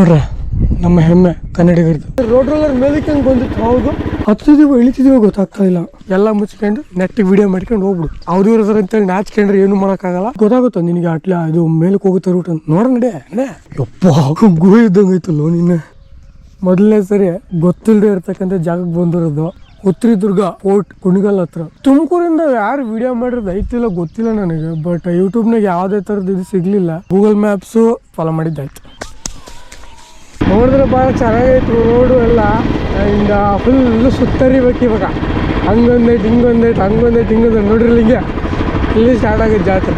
ನೋಡ್ರ ನಮ್ಮ ಹೆಮ್ಮೆ ಕನ್ನಡಿಗರದು. ರೋಡ್ ರೋಲರ್ ಮೇಲಕ್ಕೆ ಬಂದಿತ್ತು? ಹೌದು. ಹತ್ತಿದೀವೋ ಇಳಿತಿದೀವೋ ಗೊತ್ತಾಗ್ತಾ ಇಲ್ಲ. ಎಲ್ಲ ಮುಚ್ಕೊಂಡು ನೆಟ್ಟಿಗೆ ವಿಡಿಯೋ ಮಾಡ್ಕೊಂಡು ಹೋಗ್ಬಿಡು ಅವ್ರು ಇವ್ರ ಹತ್ರ ಅಂತೇಳಿ ನಾಚ್ಕೊಂಡ್ರೆ ಏನು ಮಾಡೋಕ್ಕಾಗಲ್ಲ? ಗೊತ್ತಾಗುತ್ತ ನಿನಗೆ ಅಟ್ಲ ಇದು ಮೇಲಕ್ಕೆ ಹೋಗುತ್ತೆ ರೂಟ್ ಅಂತ? ನೋಡ ನಡೆ ನಡೆ. ಯಪ್ಪ ಗುಹೆ ಇದ್ದಂಗೆ ಐತಲ್ಲೋ ನಿನ್ನೆ. ಮೊದಲನೇ ಸರಿ ಗೊತ್ತಿಲ್ಲದೆ ಇರ್ತಕ್ಕಂಥ ಜಾಗಕ್ಕೆ ಬಂದಿರೋದು ಉತ್ರಿ ದುರ್ಗ ಫೋರ್ಟ್ ಕುಣಿಗಲ್ ಹತ್ರ. ತುಮಕೂರಿಂದ ಯಾರು ವಿಡಿಯೋ ಮಾಡಿರೋದು ಐತಿಲ್ಲ ಗೊತ್ತಿಲ್ಲ ನನಗೆ ಬಟ್ ಯೂಟ್ಯೂಬ್ನಾಗ ಯಾವುದೇ ಥರದ್ದು ಇದು ಸಿಗ್ಲಿಲ್ಲ. ಗೂಗಲ್ ಮ್ಯಾಪ್ಸು ಫಾಲೋ ಮಾಡಿದ್ದಾಯ್ತು. ನೋಡಿದ್ರೆ ಭಾಳ ಚೆನ್ನಾಗೈತೆ ರೋಡು ಎಲ್ಲ. ಆ್ಯಂಡ್ ಫುಲ್ಲು ಸುತ್ತರಿಬೇಕು ಇವಾಗ. ಹಂಗೊಂದೈತೆ, ಹಿಂಗೊಂದೈತೆ ಹಂಗೊಂದೈತೆ, ಹಿಂಗೊಂದೈತೆ ನೋಡ್ರಿ ಹಿಂಗೆ ಇಲ್ಲಿ ಸ್ಟಾರ್ಟ್ ಆಗೈತೆ ಜಾತ್ರೆ.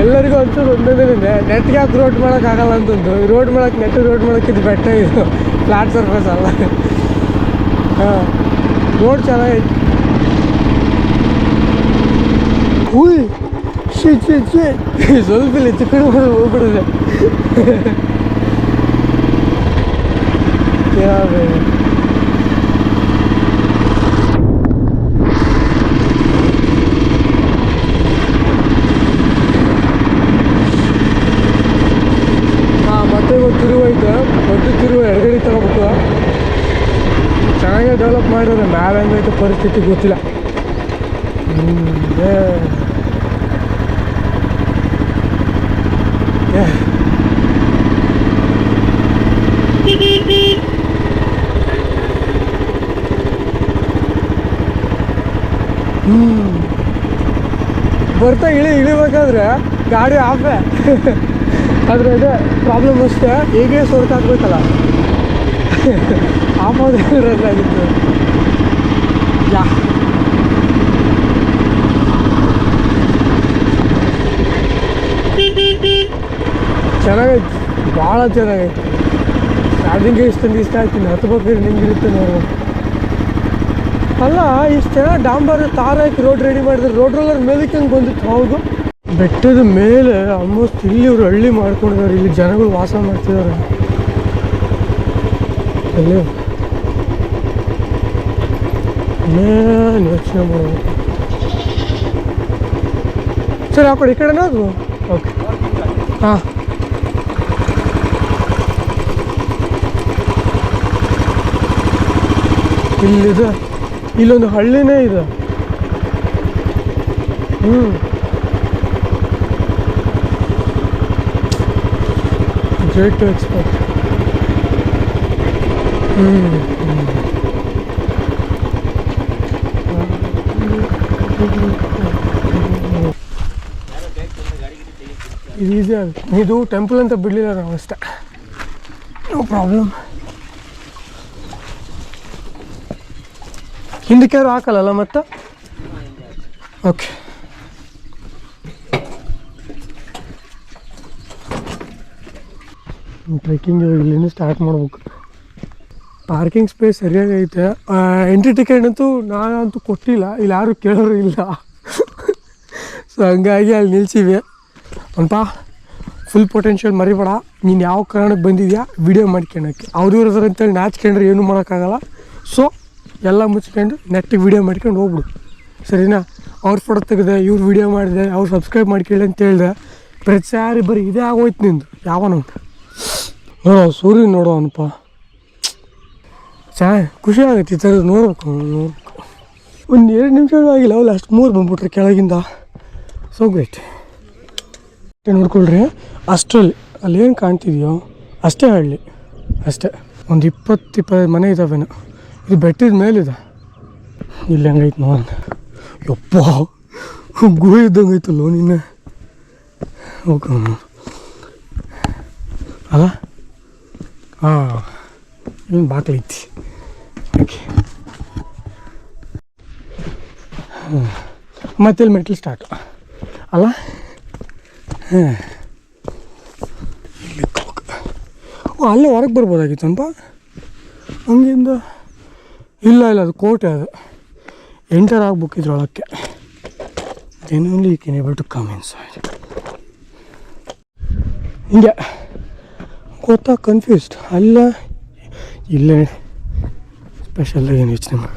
ಎಲ್ಲರಿಗೂ ಅಂತೂ ಒಂದೊಂದೇ ನೆಟ್ಗೆ ಯಾಕೆ ರೋಡ್ ಮಾಡೋಕ್ಕಾಗಲ್ಲ ಅಂತಂದು ರೋಡ್ ಮಾಡೋಕೆ ನೆಟ್ ರೋಡ್ ಮಾಡೋಕೆ ಇದು ಬೆಟ್ಟ ಇದು. ಫ್ಲಾಟ್ ಸರ್ಫೇಸ್ ಅಲ್ಲ. ಹಾಂ. ರೋಡ್ ಚೆನ್ನಾಗೈತೆ. ಉಯ್ ಶಿ ಶಿ ಶಿ ಸ್ವಲ್ಪ ಇಲ್ಲಿ ಮಾಡಿ ಹೋಗ್ಬಿಡಿದೆ ಯಾವ ಹಾಂ ಮತ್ತೆ ಇವತ್ತು ತಿರುವು ಐತೆ ತಿರುವ ತಿರುವು ಎಡಗಡೆ ತಗೋಬೇಕು ಚೆನ್ನಾಗೇ ಡೆವಲಪ್ ಮಾಡಿದ್ರೆ ಮ್ಯಾಲೆ ಹೆಂಗೈತೆ ಪರಿಸ್ಥಿತಿ ಗೊತ್ತಿಲ್ಲ ಏ. ಏ. ಬರ್ತಾ ಇಳಿ, ಇಳಿಬೇಕಾದ್ರೆ ಗಾಡಿ ಆಫೆ ಆದರೆ ಅದೇ ಪ್ರಾಬ್ಲಮ್ ಅಷ್ಟೇ ಹೇಗೆ ಆಗ್ಬೇಕಲ್ಲ ಆಫ್ ಆದ್ರೆ ಯಾ ಚೆನ್ನಾಗೈತೆ. ಭಾಳ ಚೆನ್ನಾಗೈತೆ. ಚಾರ್ಜಿಂಗ್ ಇಷ್ಟೊಂದು ಇಷ್ಟ ಆಯ್ತೀನಿ ಹತ್ಬೇಕಾದ್ರೆ ನಿಂಗಿರುತ್ತೆ ನೋಡೋ. ಅಲ್ಲ, ಇಷ್ಟು ಚೆನ್ನಾಗಿ ಡಾಂಬರ್, ತಾರ ಹಾಕಿ ರೋಡ್ ರೆಡಿ ಮಾಡಿದ್ರೆ ರೋಡ್ ರೋಲರ್ ಮೇಲಕ್ಕೆ ಹಂಗೆ ಬಂದಿತ್ತು? ಹೌದು. ಬೆಟ್ಟದ ಮೇಲೆ ಆಲ್ಮೋಸ್ಟ್ ಇಲ್ಲಿ ಇವರು ಹಳ್ಳಿ ಮಾಡ್ಕೊಂಡಿದ್ದಾರೆ, ಇಲ್ಲಿ ಜನಗಳು ವಾಸ ಮಾಡ್ತಿದ್ದಾರೆ. ಅಲ್ಲಿ ಇನ್ನೇನು ಯೋಚನೆ ಮಾಡಬೇಕು. ಸರಿ, ಆ ಕಡೆ, ಈ ಕಡೆನಾ ಅದು ಓಕೆ ಹಾಂ. ಇಲ್ಲಿದೆ. ಇಲ್ಲೊಂದು ಹಳ್ಳಿನೇ ಇದೆ. ಹ್ಞೂ ಗ್ರೇಟ್ ಟು ಎಕ್ಸ್ಪೆಕ್ಟ್ ಹ್ಞೂ ಇದು ಈಸಿ ಆಗುತ್ತೆ. ಇದು ಟೆಂಪಲ್ ಅಂತ ಬಿಡಲಿಲ್ಲ ನಾವು ಅಷ್ಟೇ ನೋ ಪ್ರಾಬ್ಲಮ್ ಹಿಂದಕ್ಕೆ ಯಾರು ಹಾಕಲ್ಲಲ್ಲ ಮತ್ತೆ? ಓಕೆ ಟ್ರೆಕ್ಕಿಂಗ್ ಇಲ್ಲಿಂದ ಸ್ಟಾರ್ಟ್ ಮಾಡ್ಬೇಕು. ಪಾರ್ಕಿಂಗ್ ಸ್ಪೇಸ್ ಸರಿಯಾಗಿ ಐತೆ. ಎಂಟ್ರಿ ಟಿಕೆಟ್ ಅಂತೂ ನಾನಂತೂ ಕೊಟ್ಟಿಲ್ಲ. ಇಲ್ಲಿ ಯಾರು ಕೇಳೋರು ಇಲ್ಲ. ಸೊ ಹಂಗಾಗಿ ಅಲ್ಲಿ ನಿಲ್ಸಿವೆ ಅಂತ ಫುಲ್ ಪೊಟೆನ್ಷಿಯಲ್ ಮರಿಬೇಡ. ನೀನು ಯಾವ ಕಾರಣಕ್ಕೆ ಬಂದಿದ್ಯಾ? ವಿಡಿಯೋ ಮಾಡ್ಕೊಳಕ್ಕೆ ಅವ್ರು ಇರೋದ್ರಂತೇಳಿ ನಾಚ್ಕೊಂಡ್ರೆ ಏನೂ ಮಾಡೋಕ್ಕಾಗಲ್ಲ. ಸೊ ಎಲ್ಲ ಮುಚ್ಕೊಂಡು ನೆಟ್ಟಿಗೆ ವೀಡಿಯೋ ಮಾಡ್ಕೊಂಡು ಹೋಗ್ಬಿಡು. ಸರಿನಾ? ಅವ್ರ ಫೋಟೋ ತೆಗೆದೆ, ಇವ್ರು ವಿಡಿಯೋ ಮಾಡಿದೆ, ಅವ್ರು ಸಬ್ಸ್ಕ್ರೈಬ್ ಮಾಡ್ಕೊಳ್ಳಿ ಅಂತ ಹೇಳಿದೆ. ಪ್ರಚಾರ ಬರೀ ಇದೇ ಆಗೋಯ್ತು ನಿಂದು. ಯಾವನು ನೋಡೋ ಸೂರ್ಯ ನೋಡೋ ಅನಪ್ಪ ಚಾ ಖುಷಿ ಆಗುತ್ತೆ ಈ ಥರ ನೋಡ್ಬೇಕು ನೋಡ್ಬೇಕು. ಒಂದು ಎರಡು ನಿಮಿಷ ಆಗಿಲ್ಲ ಅವಲ್ಲ ಅಷ್ಟು ಮೂರು ಬಂದ್ಬಿಟ್ರೆ ಕೆಳಗಿಂದ. ಸೊ ಗ್ರೇಟ್ ನೋಡ್ಕೊಳ್ರಿ, ಅಷ್ಟರಲ್ಲಿ ಅಲ್ಲಿ ಏನು ಕಾಣ್ತಿದೆಯೋ? ಅಷ್ಟೇ ಹಳ್ಳಿ. ಅಷ್ಟೇ. ಒಂದು ಇಪ್ಪತ್ತು ಇಪ್ಪತ್ತೈದು ಮನೆ ಇದ್ದಾವೇನೋ ಇದು ಬೆಟ್ಟದ ಮೇಲಿದೆ ಇಲ್ಲಿ ಹೆಂಗೈತೆ ನೋಡೋಣ ಯಪ್ಪ ಗುಹೆ ಇದ್ದಂಗೆ ಐತಲ್ಲೋ ನಿನ್ನೆ. ಓಕೆ ಅಲ್ಲ? ಹಾಂ ಏನು ಬಾಕ್ಲೈತಿ ಓಕೆ. ಮತ್ತೆ ಇಲ್ಲಿ ಮೆಟ್ಲು ಸ್ಟಾರ್ಟ್ ಅಲ್ಲ? ಹಾಂ. ಓ, ಅಲ್ಲೇ ಹೊರಗೆ ಬರ್ಬೋದಾಗಿತ್ತಂಪ? ಹಂಗಿಂದ? ಇಲ್ಲ ಇಲ್ಲ, ಅದು ಕೋಟೆ ಅದು. ಎಂಟರ್ ಆಗ್ಬೇಕು ಇದ್ರೊಳಕ್ಕೆ. Genuinely you can able to come inside ಹಿಂಗೆ. ಗೊತ್ತಾ ಕನ್ಫ್ಯೂಸ್ಡ್ ಅಲ್ಲ, ಇಲ್ಲೇ ಸ್ಪೆಷಲ್ ಏನು ಯೋಚನೆ ಮಾಡಿ.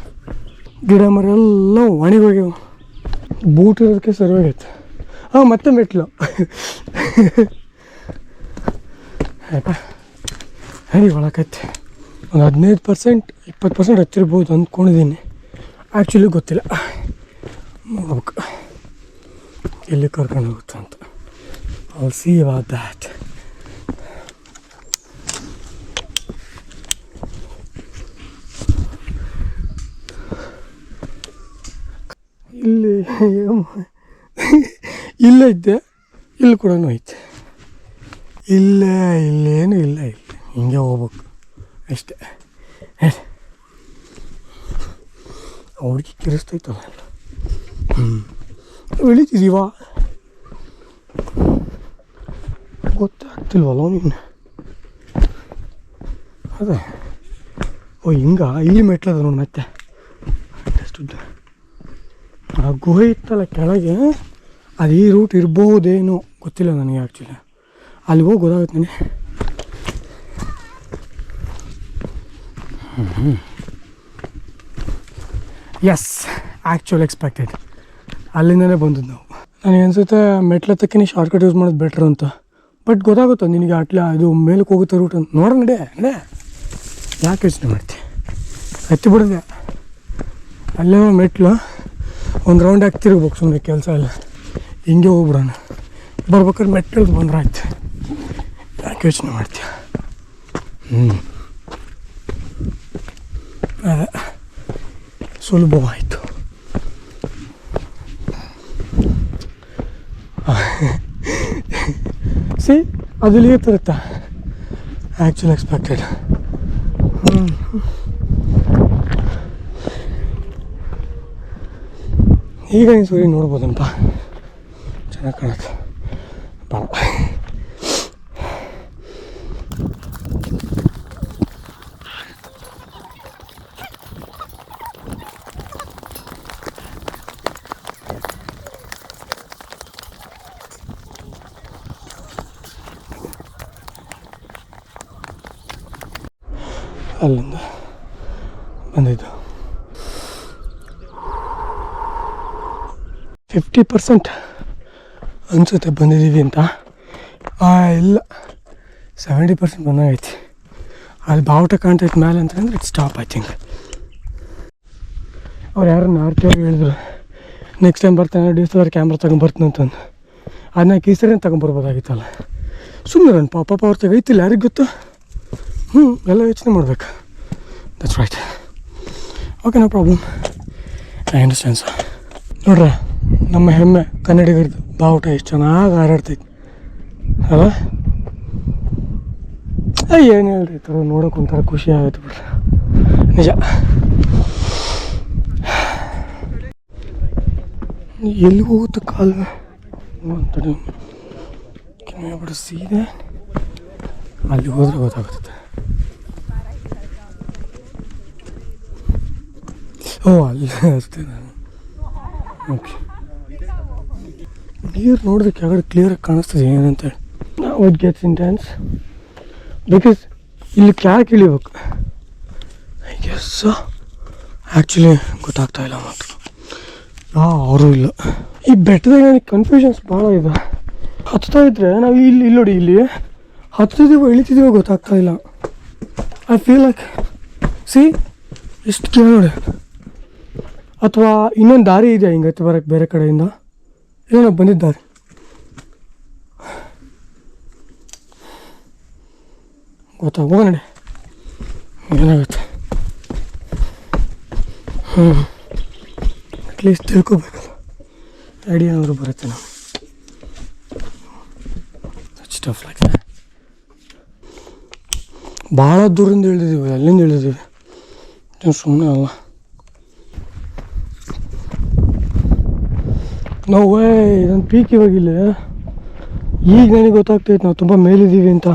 ಗಿಡ ಮರ ಎಲ್ಲ ಒಣಗೋಗ್ಯವು ಬೂಟ್ ಇರೋದಕ್ಕೆ ಸರ್ವಾಗೈತೆ ಹಾಂ, ಮತ್ತೆ ಮೆಟ್ಲು. ಆಯ್ತಾ? ಹರಿ ಒಳಕೈತೆ ಒಂದು ಹದಿನೈದು ಪರ್ಸೆಂಟ್, ಇಪ್ಪತ್ತು ಪರ್ಸೆಂಟ್ ಹಚ್ಚಿರ್ಬೋದು ಅಂದ್ಕೊಂಡಿದ್ದೀನಿ. ಆ್ಯಕ್ಚುಲಿ ಗೊತ್ತಿಲ್ಲ. ನೋಡ್ಬೇಕು. ಎಲ್ಲಿ ಕರ್ಕೊಂಡು ಹೋಗುತ್ತೆ ಅಂತ. I'll see about that. ಇಲ್ಲಿ ಇಲ್ಲೇ ಇದ್ದೆ. ಇಲ್ಲಿ ಕೂಡ ಐತೆ ಇಲ್ಲೇ, ಇಲ್ಲೇನು ಇಲ್ಲ ಇಲ್ಲಿ. ಹಿಂಗೆ ಹೋಗ್ಬೇಕು. ಅಷ್ಟೇ. ಅವ್ರಿಗೆ ಕಿರಿಸ್ತೈತಲ್ಲ ಹ್ಞೂ ಇಳಿತಿದೀವಾ? ಗೊತ್ತಾಗ್ತಿಲ್ವಲ್ಲ ನೀನು ಅದೇ. ಓ, ಹಿಂಗ ಇಲ್ಲಿ ಮೆಟ್ಲದ ನೋಡಿ ಮತ್ತೆ. ಅಷ್ಟುದ್ದ. ಆ ಗುಹೆ ಇತ್ತಲ್ಲ ಕೆಳಗೆ, ಅದು ಈ ರೂಟ್ ಇರ್ಬೋದೇನೋ ಗೊತ್ತಿಲ್ಲ ನನಗೆ ಆ್ಯಕ್ಚುಲಿ ಅಲ್ಲಿ ಹೋಗಿ ಗೊತ್ತಾಗುತ್ತೆ ನನಗೆ ಎಸ್ ಆ್ಯಕ್ಚುಲ್ ಎಕ್ಸ್ಪೆಕ್ಟೆಡ್ ಅಲ್ಲಿಂದನೇ ಬಂದದ್ದು ನಾವು. ನನಗೆ ಅನ್ಸುತ್ತೆ ತಕ್ಕಿನ ಶಾರ್ಟ್ಕಟ್ ಯೂಸ್ ಮಾಡೋದು ಬೆಟ್ರ್ ಅಂತ. ಬಟ್ ಗೊತ್ತಾಗುತ್ತೆ, ನಿನಗೆ ಅಟ್ಲ ಇದು ಮೇಲಕ್ಕೆ ಹೋಗುತ್ತೆ ರೂಟ್ ಅಂತ. ನೋಡೋಣ ನಡೆ ಯಾಕೆ ಯೋಚನೆ ಮಾಡ್ತಿ? ಹತ್ತಿ ಬಿಡಿದೆ ಅಲ್ಲೇ ಮೆಟ್ಲು ಒಂದು ರೌಂಡ್ ಹಾಕಿ ಸುಮ್ಮನೆ ಕೆಲಸ ಎಲ್ಲ. ಹಿಂಗೆ ಹೋಗ್ಬಿಡೋಣ. ಬರ್ಬೇಕಾದ್ರೆ ಮೆಟ್ಲು ಬಂದ್ರೆ ಆಯ್ತು. ಯಾಕೆ ಯೋಚನೆ ಮಾಡ್ತೀಯ ಹ್ಞೂ ಸುಲಭವಾಯಿತು. ಸಿ ಅದು ಇಲ್ಲಿಗೆ ತರುತ್ತಾ ಆ್ಯಕ್ಚುಲ್ ಎಕ್ಸ್ಪೆಕ್ಟೆಡ್ ಈಗ ಈ ಸೂರ್ಯ ನೋಡ್ಬೋದಂತ ಚೆನ್ನಾಗಿ ಕಾಣುತ್ತೆ. ಭಾಳ ಅಲ್ಲಿಂದ ಬಂದಿದ್ದು. ಫಿಫ್ಟಿ ಪರ್ಸೆಂಟ್ ಅನಿಸುತ್ತೆ ಬಂದಿದ್ದೀವಿ ಅಂತ. ಇಲ್ಲ. ಸೆವೆಂಟಿ ಪರ್ಸೆಂಟ್ ಬಂದಾಗೈತಿ ಅಲ್ಲಿ ಬಾವುಟ ಕಾಂಟ್ಯಾಕ್ಟ್ ಮೇಲೆ ಅಂತಂದ್ರೆ ಇಟ್ ಸ್ಟಾಪ್ ಐ ಥಿಂಕ್ ಅವ್ರು ಯಾರನ್ನ ನಾರ್ತ್ ಹೇಳಿದ್ರು ನೆಕ್ಸ್ಟ್ ಟೈಮ್ ಬರ್ತಾನೆ D S L R camera ತಗೊಂಬರ್ತೀನಿ ಅಂತಂದು ಅದನ್ನ ಕೀಸರೇನು ತಗೊಂಬರ್ಬೋದಾಗಿತ್ತಲ್ಲ ಸುಮ್ಮನೆ ನನ್ನ ಪಾಪ ಅವ್ರ ತೆಗೈತಿಲ್ಲ ಯಾರಿಗೆ ಗೊತ್ತು? ಹ್ಞೂ, ಎಲ್ಲ ಯೋಚನೆ ಮಾಡ್ಬೇಕು. That's right okay no problem I understand sir ನೋಡ್ರ, ನಮ್ಮ ಹೆಮ್ಮೆ ಕನ್ನಡಿಗರದ್ದು ಬಾವುಟ ಎಷ್ಟು ಚೆನ್ನಾಗಿ ಹಾರಾಡ್ತೈತಿ. ಅಲ್ಲ? ಏನು ಹೇಳ್ರಿ, ಈ ಥರ ನೋಡೋಕೆ ಒಂಥರ ಖುಷಿ ಆಗುತ್ತೆ ಬಿಡ್ರಿ. ನಿಜ. ಎಲ್ಲಿ ಹೋಗುತ್ತೆ ಕಾಲು? ಅಂತೇಳಿ ಬಿಡು ಸೀದೆ. ಅಲ್ಲಿ ಹೋದ್ರೆ ಗೊತ್ತಾಗುತ್ತೆ ಓ ಅಲ್ಲೇ ಅಷ್ಟೇ ಓಕೆ ನೀರು ನೋಡಿದ್ರೆ ಕೆಳಗಡೆ ಕ್ಲಿಯರಾಗಿ ಕಾಣಿಸ್ತದೆ ಏನಂತೇಳಿ ನಾವು ಇಟ್ ಗೆಟ್ಸ್ ಇಂಟೆನ್ಸ್ ಬಿಕಾಸ್ ಇಲ್ಲಿ ಕೆಳಗೆ ಇಳಿಬೇಕು. ಐ ಗೆಸ್ ಆ್ಯಕ್ಚುಲಿ ಗೊತ್ತಾಗ್ತಾ ಇಲ್ಲ ಮಾತ್ರ. ಅವರು ಇಲ್ಲ. ಈ ಬೆಟ್ಟದಾಗ ನನಗೆ ಕನ್ಫ್ಯೂಷನ್ಸ್ ಭಾಳ ಇದೆ. ಹತ್ತಾ ಇದ್ರೆ, ನಾವು ಇಲ್ಲಿ ಇಲ್ಲಿ ನೋಡಿ, ಇಲ್ಲಿ ಹತ್ತಿದೀವೋ ಇಳಿತಿದ್ದೀವೋ ಗೊತ್ತಾಗ್ತಾ ಇಲ್ಲ. ಐ ಫೀಲ್ ಲೈಕ್ ಸಿ ಎಷ್ಟು ಕೇಳಿ ನೋಡಿ. ಅಥವಾ ಇನ್ನೊಂದು ದಾರಿ ಇದೆಯಾ ಹಿಂಗತ್ತೆ ಬರಕ್ಕೆ ಬೇರೆ ಕಡೆಯಿಂದ? ಏನೋ ಬಂದಿದ್ದಾರೆ. ಗೊತ್ತಾ ಹೋಗೋಣ ಏನಾಗುತ್ತೆ? ಹ್ಞೂ ಅಟ್ಲೀಸ್ಟ್ ತಿಳ್ಕೊಬೇಕಲ್ಲ. ಐಡಿಯಾ ಅವರು ಬರುತ್ತೆ ನಾವು ಸ್ಟಫ್ ಲೈಕ್ ಭಾಳ ದೂರಿಂದ ಇಳಿದಿದ್ದೀವಿ, ಅಲ್ಲಿಂದ ಇಳಿದಿದ್ದೀವಿ. ಸುಮ್ಮನೆ ಅಲ್ಲ. ನಾವು ವೇ ಇದೊಂದು ಪೀಕ್ ಇವಾಗಿಲ್ಲ ಈಗ ನನಗೆ ಗೊತ್ತಾಗ್ತೈತೆ ನಾವು ತುಂಬ ಮೇಲಿದ್ದೀವಿ ಅಂತ.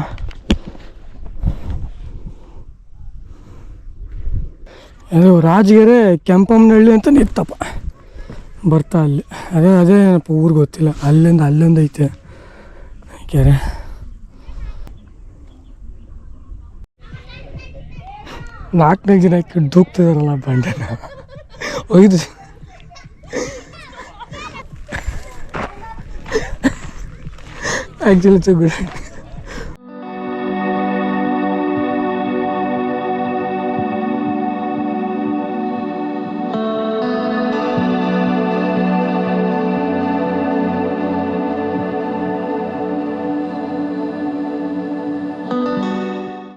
ಅದು ರಾಜಗೆರೆ, ಕೆಂಪಮ್ಮನಹಳ್ಳಿ ಅಂತ ನಿತ್ತಪ್ಪ. ಬರ್ತಾ ಅಲ್ಲಿ. ಅದೇ ಅದೇ ಏನಪ್ಪ ಊರಿಗೆ ಗೊತ್ತಿಲ್ಲ. ಅಲ್ಲಿಂದ, ಅಲ್ಲೊಂದು ಐತೆ. ಕೆರೆ. ನಾಲ್ಕನೇ ಜನ ಕಿಡ್ದು ಹೋಗ್ತಿದಾರಲ್ಲ ಬಂಡೆನ. ಒಯ್ದು ಆ್ಯಕ್ಚುಲಿ ಇಟ್ಸ್ ಗುಡ್